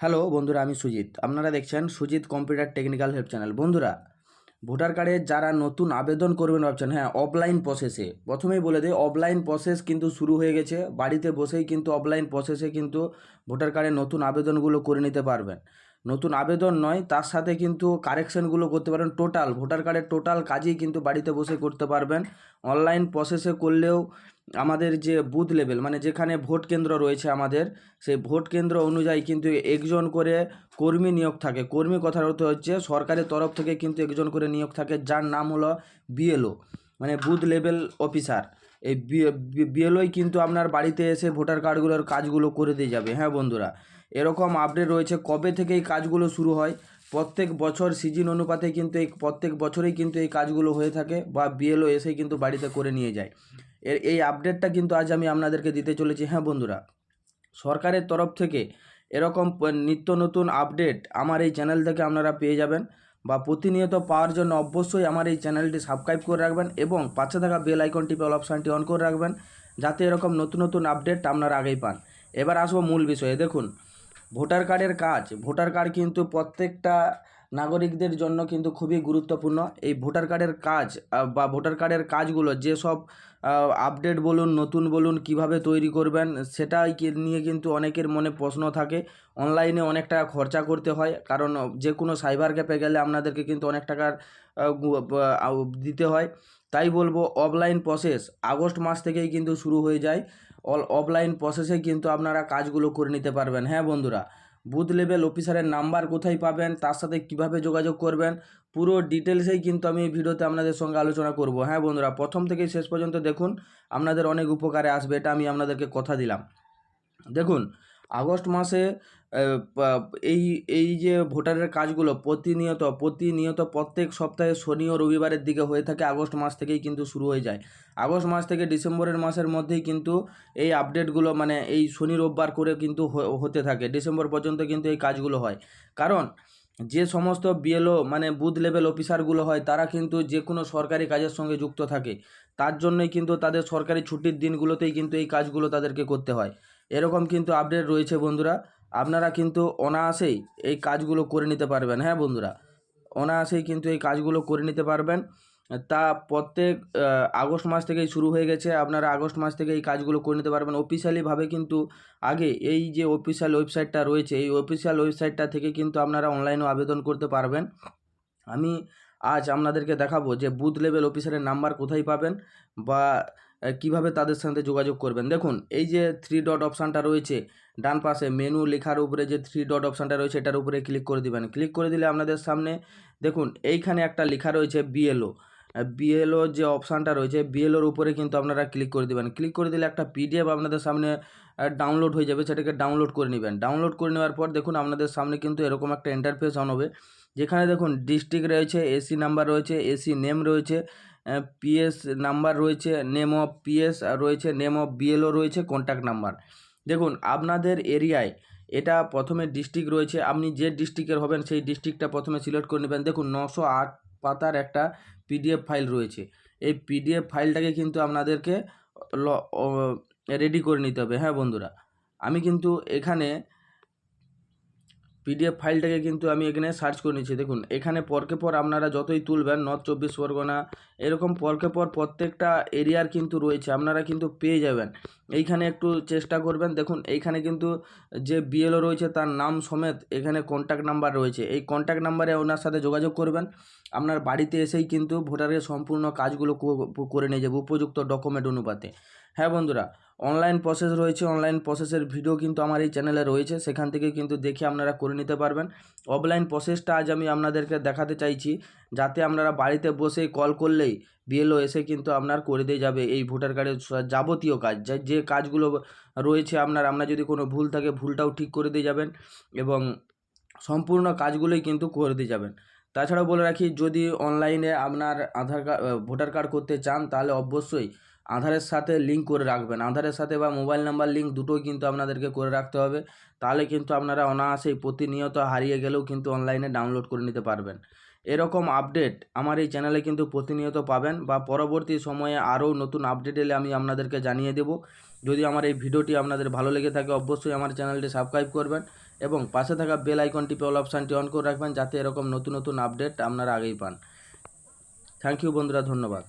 Hello বন্ধুরা, আমি সুজিত। আপনারা দেখছেন Sujit computer technical help channel. বন্ধুরা, ভোটার কার্ডে যারা নতুন আবেদন করবেন ভাবছেন হ্যাঁ অফলাইন প্রসেসে প্রথমেই বলে দিই অফলাইন প্রসেস কিন্তু শুরু হয়ে গেছে। বাড়িতে বসেই কিন্তু অফলাইন প্রসেসে কিন্তু ভোটার কার্ডে নতুন আবেদনগুলো করে নিতে পারবেন। নতুন আবেদন নয়, তার সাথে কিন্তু কারেকশনগুলো করতে পারবেন টোটাল ভোটার কার্ডের টোটাল কাজই কিন্তু বাড়িতে বসে করতে পারবেন। অনলাইন প্রসেসে করলেও আমাদের যে বুথ লেভেল মানে যেখানে ভোট কেন্দ্র রয়েছে আমাদের, সেই ভোট কেন্দ্র অনুযায়ী কিন্তু একজন করে কর্মী নিয়োগ থাকে। কর্মী কথার অর্থ হচ্ছে সরকারের তরফ থেকে কিন্তু একজন করে নিয়োগ থাকে, যার নাম হলো বিএলও মানে বুথ লেভেল অফিসার এই বিএলওই কিন্তু আপনার বাড়িতে এসে ভোটার কার্ডগুলোর কাজগুলো করে দিয়ে যাবে। হ্যাঁ বন্ধুরা? এরকম আপডেট রয়েছে। কবে থেকে এই কাজগুলো শুরু হয়? প্রত্যেক বছর সিজন অনুপাতে কিন্তু এই প্রত্যেক বছরেই কিন্তু এই কাজগুলো হয়ে থাকে বা বিএলও এসেই কিন্তু বাড়িতে করে নিয়ে যায়। এর এই আপডেটটা কিন্তু আজ আমি আপনাদেরকে দিতে চলেছি। হ্যাঁ বন্ধুরা, সরকারের তরফ থেকে এরকম নিত্য নতুন আপডেট আমার এই চ্যানেল থেকে আপনারা পেয়ে যাবেন বা প্রতিনিয়ত পাওয়ার জন্য অবশ্যই আমার এই চ্যানেলটি সাবস্ক্রাইব করে রাখবেন এবং পাশে থাকা বেল আইকন টিপে অল অপশানটি অন করে রাখবেন, যাতে এরকম নতুন নতুন আপডেট আপনারা আগেই পান। এবার আসব মূল বিষয়ে। দেখুন ভোটার কার্ডের কাজ। ভোটার কার্ড কিন্তু প্রত্যেকটা নাগরিকদের জন্য কিন্তু খুবই গুরুত্বপূর্ণ। এই ভোটার কার্ডের কাজ বা ভোটার কার্ডের কাজগুলো যেসব আপডেট বলুন, নতুন বলুন, কীভাবে তৈরি করবেন, সেটাই নিয়ে কিন্তু অনেকের মনে প্রশ্ন থাকে। অনলাইনে অনেক টাকা খরচা করতে হয়, কারণ যে কোনো সাইবার ক্যাফে গেলে আপনাদেরকে কিন্তু অনেক টাকার দিতে হয়। তাই বলব, অফলাইন প্রসেস আগস্ট মাস থেকেই কিন্তু শুরু হয়ে যায়। অল অফলাইন প্রসেসে কিন্তু আপনারা কাজগুলো করে নিতে পারবেন। হ্যাঁ বন্ধুরা? বুথ লেভেল অফিসারের নাম্বার কোথায় পাবেন? তার সাথে কীভাবে যোগাযোগ করবেন? পুরো ডিটেলসেই কিন্তু আমি এই ভিডিওতে আপনাদের সঙ্গে আলোচনা করব। হ্যাঁ বন্ধুরা? প্রথম থেকে শেষ পর্যন্ত দেখুন, আপনাদের অনেক উপকারে আসবে, এটা আমি আপনাদেরকে কথা দিলাম। দেখুন আগস্ট মাসে এই এই যে ভোটারের কাজগুলো প্রতিনিয়ত প্রতিনিয়ত প্রত্যেক সপ্তাহে শনি ও রবিবারের দিকে হয়ে থাকে, আগস্ট মাস থেকেই কিন্তু শুরু হয়ে যায়। আগস্ট মাস থেকে ডিসেম্বরের মাসের মধ্যেই কিন্তু এই আপডেটগুলো মানে এই শনি রোববার করে কিন্তু হতে থাকে, ডিসেম্বর পর্যন্ত কিন্তু এই কাজগুলো হয়। কারণ যে সমস্ত বিএলও মানে বুথ লেভেল অফিসারগুলো হয়, তারা কিন্তু যে কোনো সরকারি কাজের সঙ্গে যুক্ত থাকে। তার জন্যই কিন্তু তাদের সরকারি ছুটির দিনগুলোতেই কিন্তু এই কাজগুলো তাদেরকে করতে হয়। এরকম কিন্তু আপডেট রয়েছে বন্ধুরা। আপনারা কিন্তু অনায়াসেই এই কাজগুলো করে নিতে পারবেন হ্যাঁ বন্ধুরা? অনায়াসেই কিন্তু এই কাজগুলো করে নিতে পারবেন। তা প্রত্যেক আগস্ট মাস থেকেই শুরু হয়ে গেছে, আপনারা আগস্ট মাস থেকে এই কাজগুলো করে নিতে পারবেন। অফিসিয়ালিভাবে কিন্তু আগে এই যে অফিসিয়াল ওয়েবসাইটটা রয়েছে, এই অফিসিয়াল ওয়েবসাইটটা থেকে কিন্তু আপনারা অনলাইনেও আবেদন করতে পারবেন। আমি আজ আপনাদেরকে দেখাবো যে বুথ লেভেল অফিসারের নাম্বার কোথায় পাবেন বা কীভাবে তাদের সাথে যোগাযোগ করবেন? দেখুন, এই যে থ্রি ডট অপশানটা রয়েছে, ডান পাশে মেনু লেখার উপরে যে থ্রি ডট অপশানটা রয়েছে, এটার উপরে ক্লিক করে দিবেন। ক্লিক করে দিলে আপনাদের সামনে, দেখুন, এইখানে একটা লেখা রয়েছে বিএলও বিএলও যে অপশানটা রয়েছে বিএলওর উপরে কিন্তু আপনারা ক্লিক করে দেবেন। ক্লিক করে দিলে একটা পিডিএফ আপনাদের সামনে ডাউনলোড হয়ে যাবে, সেটাকে ডাউনলোড করে নেবেন। ডাউনলোড করে নেওয়ার পর দেখুন, আপনাদের সামনে কিন্তু এরকম একটা ইন্টারফেস অন হবে। যেখানে দেখুন ডিস্ট্রিক্ট রয়েছে এসি নাম্বার রয়েছে এসি নেম রয়েছে পিএস নাম্বার রয়েছে নেম অফ পিএস রয়েছে নেম অফ বিএলও রয়েছে কন্ট্যাক্ট নাম্বার দেখুন, আপনাদের এরিয়ায় এটা প্রথমে ডিস্ট্রিক্ট রয়েছে, আপনি যে ডিস্ট্রিক্টের হবেন, সেই ডিস্ট্রিক্টটা প্রথমে সিলেক্ট করে নেবেন। দেখুন, নশো আট পাতার একটা পিডিএফ ফাইল রয়েছে। এই পিডিএফ ফাইলটাকে কিন্তু আপনাদেরকে রেডি করে নিতে হবে। হ্যাঁ বন্ধুরা, আমি কিন্তু এখানে পিডিএফ ফাইলটাকে কিন্তু আমি এখানে সার্চ করে নিচ্ছি। দেখুন, এখানে পরকে পর আপনারা যতই তুলবেন নর্থ চব্বিশ পরগনা, এরকম পরকে পর প্রত্যেকটা এরিয়ার কিন্তু রয়েছে, আপনারা কিন্তু পেয়ে যাবেন। এইখানে একটু চেষ্টা করবেন। দেখুন, এইখানে কিন্তু যে বিএলও রয়েছে, তার নাম সমেত এখানে কন্ট্যাক্ট নাম্বার রয়েছে। এই কন্ট্যাক্ট নাম্বারে ওনার সাথে যোগাযোগ করবেন। আপনার বাড়িতে এসেই কিন্তু ভোটারের সম্পূর্ণ কাজগুলো করে নিয়ে যাবে, উপযুক্ত ডকুমেন্ট অনুপাতে। হ্যাঁ বন্ধুরা অনলাইন প্রসেস রয়েছে অনলাইন প্রসেসের ভিডিও কিন্তু আমার এই চ্যানেলে রয়েছে, সেখান থেকে কিন্তু দেখে আপনারা করে নিতে পারবেন। অফলাইন প্রসেসটা আজ আমি আপনাদেরকে দেখাতে চাইছি, যাতে আপনারা বাড়িতে বসে কল করলেই বিএলও এসে কিন্তু আপনার করে দিয়ে যাবে এই ভোটার কার্ডের যাবতীয় কাজ। যা- কাজগুলো রয়েছে আপনার আপনার যদি কোনো ভুল থাকে, ভুলটাও ঠিক করে দিয়ে যাবেন এবং সম্পূর্ণ কাজগুলোই কিন্তু করে দিয়ে যাবেন। তাছাড়াও বলে রাখি, যদি অনলাইনে আপনার আধার কার্ড ভোটার কার্ড করতে চান, তাহলে অবশ্যই আধারের সাথে লিঙ্ক করে রাখবেন। আধারের সাথে বা মোবাইল নাম্বার লিঙ্ক দুটোই কিন্তু আপনাদেরকে করে রাখতে হবে। তাহলে কিন্তু আপনারা অনায়াসেই প্রতিনিয়ত হারিয়ে গেলেও কিন্তু অনলাইনে ডাউনলোড করে নিতে পারবেন। এরকম আপডেট আমার এই চ্যানেলে কিন্তু প্রতিনিয়ত পাবেন বা পরবর্তী সময়ে আরও নতুন আপডেট এলে আমি আপনাদেরকে জানিয়ে দেব। যদি আমার এই ভিডিওটি আপনাদের ভালো লেগে থাকে, অবশ্যই আমার চ্যানেলটি সাবস্ক্রাইব করবেন এবং পাশে থাকা বেল আইকন টিপে অল অপশানটি অন করে রাখবেন যাতে এরকম নতুন নতুন আপডেট আপনারা আগেই পান। থ্যাংক ইউ বন্ধুরা, ধন্যবাদ।